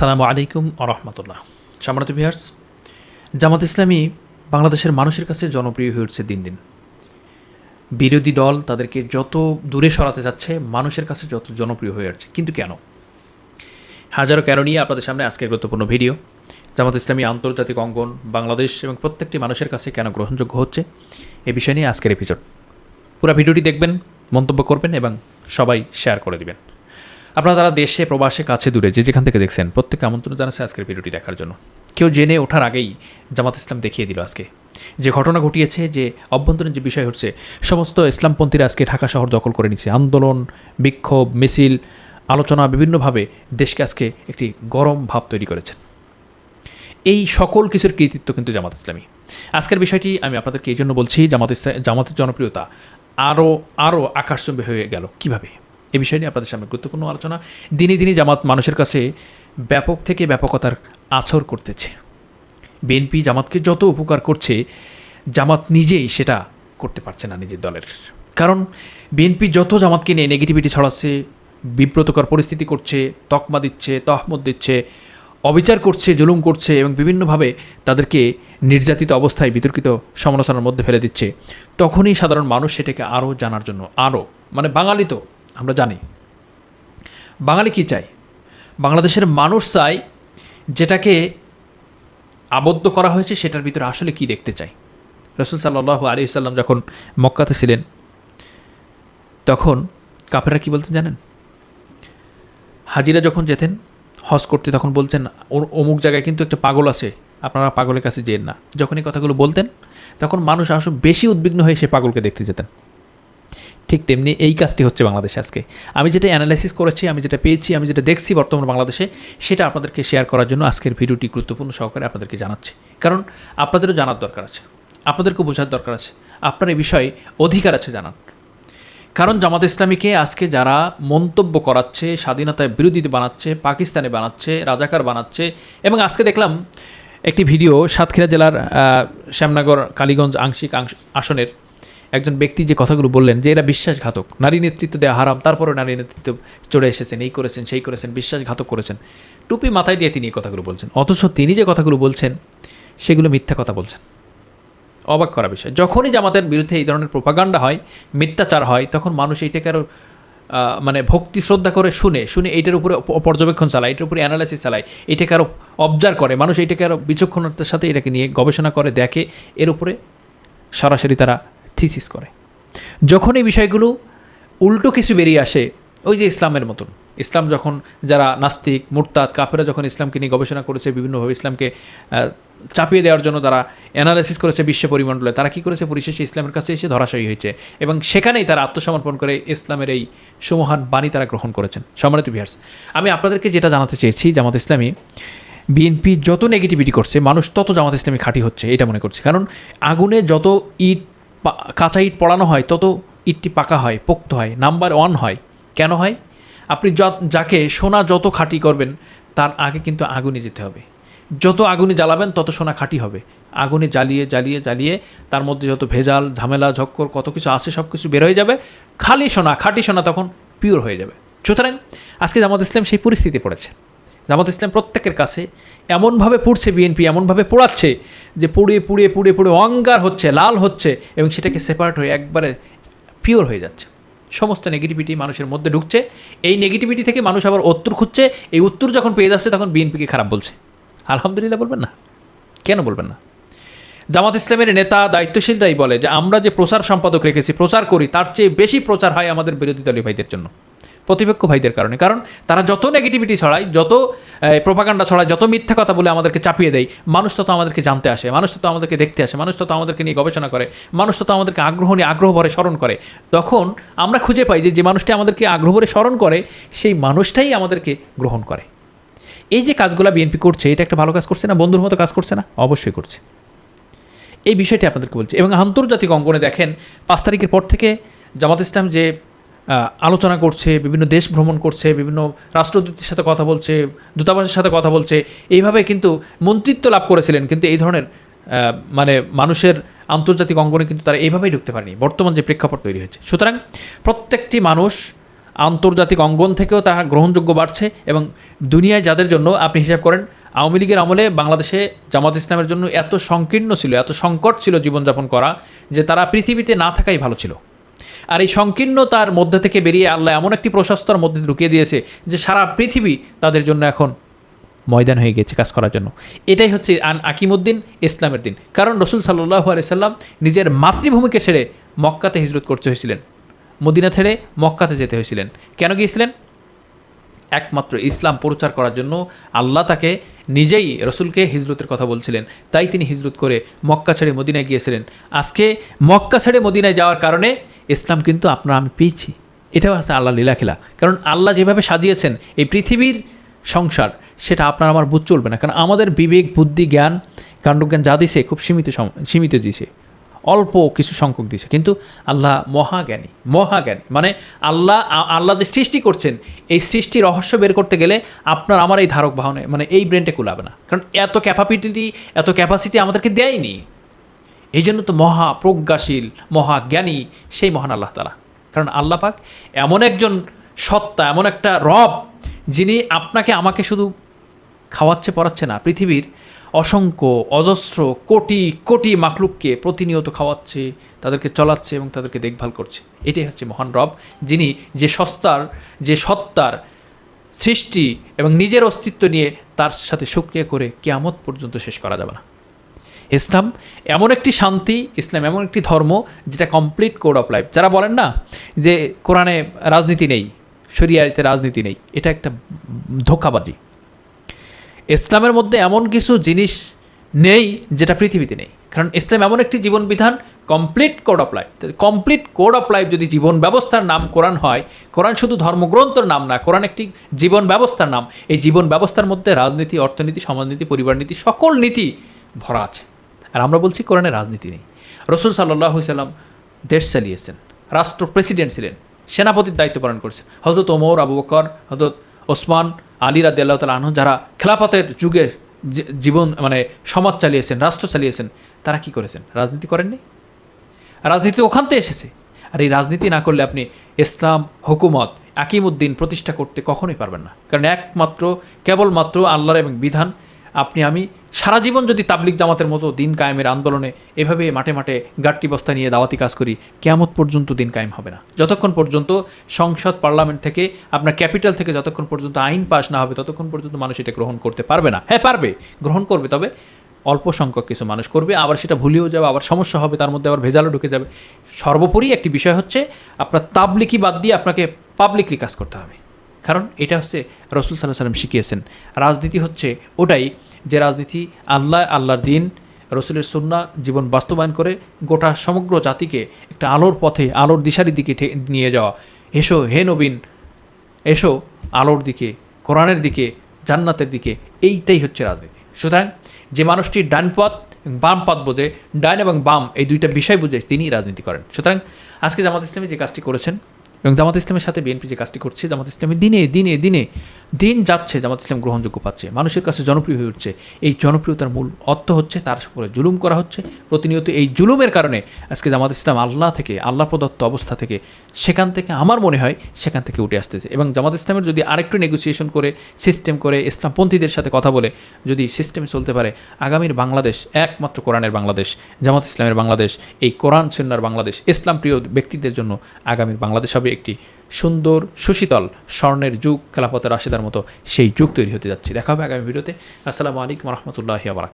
আসসালামু আলাইকুম আরহামতুল্লাহ সামরাত ভিহার্স জামাত ইসলামী বাংলাদেশের মানুষের কাছে জনপ্রিয় হয়ে উঠছে দিন দিন। বিরোধী দল তাদেরকে যত দূরে সরাতে যাচ্ছে, মানুষের কাছে যত জনপ্রিয় হয়ে যাচ্ছে কিন্তু কেন? হাজারো কেন নিয়ে আপনাদের সামনে আজকের গুরুত্বপূর্ণ ভিডিও। জামাত ইসলামী আন্তর্জাতিক অঙ্গন বাংলাদেশ এবং প্রত্যেকটি মানুষের কাছে কেন গ্রহণযোগ্য হচ্ছে, এ বিষয় নিয়ে আজকের এপিসোড পুরো ভিডিওটি দেখবেন, মন্তব্য করবেন এবং সবাই শেয়ার করে দিবেন। আপনারা তারা দেশে, প্রবাসে, কাছে দূরে, যে যেখান থেকে দেখছেন প্রত্যেকে আমন্ত্রণ জানাচ্ছে আজকের ভিডিওটি দেখার জন্য। কেউ জেনে ওঠার আগেই জামাত ইসলাম দেখিয়ে দিল আজকে। যে ঘটনা ঘটিয়েছে, যে অভ্যন্তরীণ যে বিষয় হচ্ছে, সমস্ত ইসলামপন্থীরা আজকে ঢাকা শহর দখল করে নিচ্ছে আন্দোলন, বিক্ষোভ, মিছিল, আলোচনা বিভিন্নভাবে দেশকে আজকে একটি গরম ভাব তৈরি করেছেন। এই সকল কিছুর কৃতিত্ব কিন্তু জামাত ইসলামী। আজকের বিষয়টি আমি আপনাদেরকে এই জন্য বলছি, জামাত ইসলাম, জামাতের জনপ্রিয়তা আরও আরও আকাশচুম্বী হয়ে গেল। কীভাবে? এ বিষয় নিয়ে আপনাদের সামনে গুরুত্বপূর্ণ আলোচনা। দিনে দিনে জামাত মানুষের কাছে ব্যাপক থেকে ব্যাপকতার আছর করতেছে। বিএনপি জামাতকে যত উপকার করছে, জামাত নিজেই সেটা করতে পারছে না নিজের দলের। কারণ বিএনপি যত জামাতকে নিয়ে নেগেটিভিটি ছড়াচ্ছে, বিব্রতকর পরিস্থিতি করছে, তকমা দিচ্ছে, তহমত দিচ্ছে, অবিচার করছে, জুলুম করছে এবং বিভিন্নভাবে তাদেরকে নির্যাতিত অবস্থায় বিতর্কিত সমালোচনার মধ্যে ফেলে দিচ্ছে, তখনই সাধারণ মানুষ সেটাকে আরও জানার জন্য আরও মানে বাঙালি তো আমরা জানি। বাঙালি কি চাই বাংলাদেশের মানুষ চাই যেটাকে আবদ্ধ করা হয়েছে, সেটার ভিতরে আসলে কি দেখতে চাই রসুল সাল্লাহ আলী সাল্লাম যখন মক্কাতে ছিলেন, তখন কাপেরা কি বলতেন জানেন? হাজিরা যখন যেতেন, হজ করতে, তখন বলছেন "ও- অমুক জায়গায় কিন্তু একটা পাগল আছে, আপনারা পাগলের কাছে যেন না। যখন এই কথাগুলো বলতেন, তখন মানুষ আসলে বেশি উদ্বিগ্ন হয়ে সে পাগলকে দেখতে যেতেন। ঠিক তেমনি এই কাজটি হচ্ছে বাংলাদেশে আজকে। আমি যেটা অ্যানালাইসিস করেছি, আমি যেটা পেয়েছি, আমি যেটা দেখছি বর্তমান বাংলাদেশে, সেটা আপনাদেরকে শেয়ার করার জন্য আজকের ভিডিওটি গুরুত্বপূর্ণ সহকারে আপনাদেরকে জানাচ্ছি। কারণ আপনাদেরও জানার দরকার আছে, আপনাদেরকেও বোঝার দরকার আছে, আপনার এই বিষয়ে অধিকার আছে জানান কারণ জামাত ইসলামীকে আজকে যারা মন্তব্য করাচ্ছে, স্বাধীনতায় বিরোধী বানাচ্ছে, পাকিস্তানে বানাচ্ছে, রাজাকার বানাচ্ছে, এবং আজকে দেখলাম একটি ভিডিও সাতক্ষীরা জেলার শ্যামনগর কালীগঞ্জ আংশিক আসনের একজন ব্যক্তি যে কথাগুলো বললেন যে এরা বিশ্বাসঘাতক, নারী নেতৃত্ব দেওয়া হারাম তারপরে নারী নেতৃত্ব চড়ে এসেছেন, এই করেছেন, সেই করেছেন, বিশ্বাসঘাতক করেছেন। টুপি মাথায় দিয়ে তিনি এই কথাগুলো বলছেন। অথচ তিনি যে কথাগুলো বলছেন, সেগুলো মিথ্যা কথা বলছেন। অবাক করা বিষয়। যখনই জামাতের বিরুদ্ধে এই ধরনের প্রোপাগান্ডা হয়, মিথ্যাচার হয়, তখন মানুষ এইটাকে আরও মানে ভক্তি, শ্রদ্ধা করে শুনে শুনে এইটার উপরে পর্যবেক্ষণ চালায়, এটার উপরে অ্যানালাইসিস চালায়, এটাকে আরও অবজার্ভ করে। মানুষ এইটাকে আরও বিচক্ষণতার সাথে এটাকে নিয়ে গবেষণা করে, দেখে, এর উপরে সরাসরি তারা থিসিস করে। যখন এই বিষয়গুলো উল্টো কিছু বেরিয়ে আসে, ওই যে ইসলামের মতন। ইসলাম যখন যারা নাস্তিক, মুরতাদ, কাফেরা যখন ইসলামকে নিয়ে গবেষণা করেছে, বিভিন্নভাবে ইসলামকে চাপিয়ে দেওয়ার জন্য তারা অ্যানালাইসিস করেছে বিশ্ব পরিমণ্ডলে, তারা কী করেছে? পরিশেষে ইসলামের কাছে এসে ধরাশয়ী হয়েছে এবং সেখানেই তারা আত্মসমর্পণ করে ইসলামের এই সুমহান বাণী তারা গ্রহণ করেছেন। সম্মানিত বিহার্স আমি আপনাদেরকে যেটা জানাতে চেয়েছি, জামাত ইসলামী বিএনপি যত নেগেটিভিটি করছে, মানুষ তত জামাত ইসলামী খাঁটি হচ্ছে, এটা মনে করছে। কারণ আগুনে যত ইট কাঁচা ইট পড়ানো হয়, তত ইটটি পাকা হয়, পোক্ত হয়, নাম্বার ওয়ান হয়। কেন হয়? আপনি যাকে সোনা যত খাঁটি করবেন, তার আগে কিন্তু আগুনে যেতে হবে। যত আগুনে জ্বালাবেন, তত সোনা খাঁটি হবে। আগুনে জ্বালিয়ে জ্বালিয়ে জ্বালিয়ে, তার মধ্যে যত ভেজাল, ঝামেলা, ঝক্কর, কত কিছু আছে, সব কিছু বের হয়ে যাবে। খালি সোনা, খাঁটি সোনা তখন পিওর হয়ে যাবে। সুতরাং, আজকে জামাত ইসলাম সেই পরিস্থিতি পড়েছে। জামাত ইসলাম প্রত্যেকের কাছে এমনভাবে পুড়ছে বিএনপি, এমনভাবে পোড়াচ্ছে যে পুড়িয়ে পুড়িয়ে পুড়িয়ে পুড়িয়ে অঙ্গার হচ্ছে, লাল হচ্ছে এবং সেটাকে সেপারেট হয়ে একবারে পিওর হয়ে যাচ্ছে। সমস্ত নেগেটিভিটি মানুষের মধ্যে ঢুকছে। এই নেগেটিভিটি থেকে মানুষ আবার উত্তর খুঁজছে। এই উত্তর যখন পেয়ে যাচ্ছে তখন বিএনপিকে খারাপ বলছে। আলহামদুলিল্লাহ বলবেন না? কেন বলবেন না? জামাত ইসলামের নেতা দায়িত্বশীলরাই বলে যে, আমরা যে প্রচার সম্পাদক রেখেছি, প্রচার করি, তার চেয়ে বেশি প্রচার হয় আমাদের বিরোধী দলীয় ভাইদের জন্য। প্রতিপক্ষ ভাইদের কারণে। কারণ তারা যত নেগেটিভিটি ছড়ায়, যত প্রোপাগান্ডা ছড়ায়, যত মিথ্যা কথা বলে আমাদেরকে চাপিয়ে দেয়, মানুষ তত আমাদেরকে জানতে আসে, মানুষ তত আমাদেরকে দেখতে আসে, মানুষ তত আমাদেরকে নিয়ে গবেষণা করে, মানুষ তত আমাদেরকে আগ্রহ নিয়ে আগ্রহ ভরে স্মরণ করে। তখন আমরা খুঁজে পাই যে যে মানুষটি আমাদেরকে আগ্রহ ভরে স্মরণ করে, সেই মানুষটাই আমাদেরকে গ্রহণ করে। এই যে কাজগুলো বিএনপি করছে, এটা একটা ভালো কাজ করছে না? বন্ধুর মতো কাজ করছে না? অবশ্যই করছে। এই বিষয়টি আপনাদেরকে বলছি। এবং আন্তর্জাতিক অঙ্গনে দেখেন, পাঁচ তারিখের পর থেকে জামাত ইসলাম যে আলোচনা করছে, বিভিন্ন দেশ ভ্রমণ করছে, বিভিন্ন রাষ্ট্রদূতের সাথে কথা বলছে, দূতাবাসের সাথে কথা বলছে, এইভাবে কিন্তু মন্ত্রিত্ব লাভ করেছিলেন। কিন্তু এই ধরনের মানে মানুষের আন্তর্জাতিক অঙ্গনে কিন্তু তারা এইভাবেই ঢুকতে পারেনি। বর্তমান যে প্রেক্ষাপট তৈরি হয়েছে। সুতরাং প্রত্যেকটি মানুষ আন্তর্জাতিক অঙ্গন থেকেও তার গ্রহণযোগ্য বাড়ছে এবং দুনিয়ায় যাদের জন্য আপনি হিসাব করেন, আওয়ামী লীগের আমলে বাংলাদেশে জামাত ইসলামের জন্য এত সংকীর্ণ ছিল, এত সংকট ছিল জীবনযাপন করা যে তারা পৃথিবীতে না থাকাই ভালো ছিল। আর এই সংকীর্ণতার মধ্যে থেকে বেরিয়ে আল্লাহ এমন একটি প্রশস্তর মধ্যে ঢুকিয়ে দিয়েছে যে সারা পৃথিবী তাদের জন্য এখন ময়দান হয়ে গেছে কাজ করার জন্য। এটাই হচ্ছে আন আকিমুদ্দিন ইসলামের দিন। কারণ রসুল সাল্লাহ আলাইসাল্লাম নিজের মাতৃভূমিকে ছেড়ে মক্কাতে হিজরত করতে হয়েছিলেন। মদিনা ছেড়ে মক্কাতে যেতে হয়েছিলেন। কেন গিয়েছিলেন? একমাত্র ইসলাম প্রচার করার জন্য আল্লাহ তাকে নিজেই রসুলকে হিজরতের কথা বলছিলেন। তাই তিনি হিজরত করে মক্কা ছেড়ে মদিনায় গিয়েছিলেন। আজকে মক্কা ছেড়ে মদিনায় যাওয়ার কারণে ইসলাম কিন্তু আপনার আমি পেয়েছি। এটাও হচ্ছে আল্লাহ লীলা খেলা। কারণ আল্লাহ যেভাবে সাজিয়েছেন, এই পৃথিবীর সংসার, সেটা আপনার আমার বুঝ চলবে না। কারণ আমাদের বিবেক, বুদ্ধি, জ্ঞান, কাণ্ডজ্ঞান যা দিছে, খুব সীমিত সীমিত দিছে। অল্প কিছু সংখ্যক দিছে। কিন্তু আল্লাহ মহাজ্ঞানী মহাজ্ঞানী। মানে আল্লাহ আল্লাহ যে সৃষ্টি করছেন, এই সৃষ্টি রহস্য বের করতে গেলে আপনার আমার এই ধারক বাহনে মানে এই ব্রেনটা কুলাবে না। কারণ এত ক্যাপাবিলিটি এত ক্যাপাসিটি আমাদেরকে দেয়নি। এই জন্য তো মহা প্রজ্ঞাশীল মহাজ্ঞানী সেই মহান আল্লাহ তালা কারণ আল্লাহ পাক এমন একজন সত্তা, এমন একটা রব, যিনি আপনাকে আমাকে শুধু খাওয়াচ্ছে পড়াচ্ছে না, পৃথিবীর অসংখ্য অজস্র কোটি কোটি মাকলুককে প্রতিনিয়ত খাওয়াচ্ছে, তাদেরকে চলাচ্ছে এবং তাদেরকে দেখভাল করছে। এটাই হচ্ছে মহান রব, যিনি যে সস্তার, যে সত্তার সৃষ্টি এবং নিজের অস্তিত্ব নিয়ে তার সাথে সক্রিয় করে কেয়ামত পর্যন্ত শেষ করা যাবে না। ইসলাম এমন একটি শান্তি, ইসলাম এমন একটি ধর্ম যেটা কমপ্লিট কোড অফ লাইফ যারা বলেন না যে কোরআনে রাজনীতি নেই শরিয়ারিতে রাজনীতি নেই, এটা একটা ধোকাবাজি। ইসলামের মধ্যে এমন কিছু জিনিস নেই যেটা পৃথিবীতে নেই। কারণ ইসলাম এমন একটি জীবন বিধান complete code of life complete code of life যদি জীবন ব্যবস্থার নাম কোরআন হয়, কোরআন শুধু ধর্মগ্রন্থর নাম না, কোরআন একটি জীবন ব্যবস্থার নাম। এই জীবন ব্যবস্থার মধ্যে রাজনীতি, অর্থনীতি, সমাজনীতি, পরিবার নীতি, সকল নীতি ভরা আছে। আর আমরা বলছি কোরআনে রাজনীতি নেই। রসুল সাল্লাহ সাল্লাম দেশ চালিয়েছেন, রাষ্ট্র প্রেসিডেন্ট ছিলেন, সেনাপতির দায়িত্ব পালন করেছেন। হজরত ওমর, আবু বকর হজরত ওসমান, আলী রাদি আল্লাহ তালা যারা খেলাফতের যুগে জীবন মানে সমাজ চালিয়েছেন, রাষ্ট্র চালিয়েছেন, তারা কি করেছেন? রাজনীতি করেননি। রাজনীতি ওখান থেকে এসেছে। আর এই রাজনীতি না করলে আপনি ইসলাম, হুকুমত, আকিমুদ্দিন প্রতিষ্ঠা করতে কখনোই পারবেন না। কারণ একমাত্র, কেবলমাত্র আল্লাহর এবং বিধান আপনি, আমি সারা জীবন যদি তাবলিক জামাতের মতো দিন কায়েমের আন্দোলনে এভাবে মাঠে মাঠে গাট্টি বস্তা নিয়ে দাওয়াতি কাজ করি, কেয়ামত পর্যন্ত দিন কায়েম হবে না। যতক্ষণ পর্যন্ত সংসদ পার্লামেন্ট থেকে আপনার ক্যাপিটাল থেকে যতক্ষণ পর্যন্ত আইন পাস না হবে, ততক্ষণ পর্যন্ত মানুষ এটা গ্রহণ করতে পারবে না। হ্যাঁ পারবে, গ্রহণ করবে, তবে অল্প সংখ্যক কিছু মানুষ করবে, আবার সেটা ভুলেও যাবে, আবার সমস্যা হবে, তার মধ্যে আবার ভেজালও ঢুকে যাবে। সর্বোপরি একটি বিষয় হচ্ছে, আপনার তাবলিকি বাদ দিয়ে আপনাকে পাবলিকলি কাজ করতে হবে। কারণ এটা হচ্ছে রসুল সাল্লাহ সাল্লাম শিখিয়েছেন। রাজনীতি হচ্ছে ওটাই যে রাজনীতি আল্লাহ, আল্লাহর দিন, রসুলের সুন্না জীবন বাস্তবায়ন করে গোটা সমগ্র জাতিকে একটা আলোর পথে, আলোর দিশারি দিকে নিয়ে যাওয়া। এসো হে নবীন, এসো আলোর দিকে, কোরআনের দিকে, জান্নাতের দিকে, এইটাই হচ্ছে রাজনীতি। সুতরাং যে মানুষটি ডান পথ বাম পথ বোঝে, ডান এবং বাম এই দুইটা বিষয় বুঝে তিনিই রাজনীতি করেন। সুতরাং আজকে জামাত ইসলামী যে কাজটি করেছেন এবং জামাত ইসলামের সাথে বিএনপি যে কাজটি করছে, জামাত ইসলামী দিনে দিনে দিনে, দিন যাচ্ছে জামাত ইসলাম গ্রহণযোগ্য পাচ্ছে। মানুষের কাছে জনপ্রিয় হয়ে উঠছে। এই জনপ্রিয়তার মূল অর্থ হচ্ছে তার উপরে জুলুম করা হচ্ছে। প্রতিনিয়ত এই জুলুমের কারণে আজকে জামাত ইসলাম আল্লাহ থেকে, আল্লাহ প্রদত্ত অবস্থা থেকে, সেখান থেকে আমার মনে হয় সেখান থেকে উঠে আসতেছে। এবং জামাত ইসলামের যদি আরেকটু নেগোসিয়েশন করে সিস্টেম করে, ইসলামপন্থীদের সাথে কথা বলে, যদি সিস্টেমে চলতে পারে, আগামীর বাংলাদেশ, একমাত্র কোরআনের বাংলাদেশ, জামাত ইসলামের বাংলাদেশ, এই কোরআন সন্ন্যার বাংলাদেশ, ইসলাম প্রিয় ব্যক্তিদের জন্য আগামীর বাংলাদেশ হবে। একটি সুন্দর সুশীতল স্বর্ণের যুগ খেলাপথের রাশেদার মতো সেই যুগ তৈরি হতে যাচ্ছে। দেখা হবে আগামী ভিডিওতে। আসসালামু আলাইকুম রহমতুল্লাহ আবরাক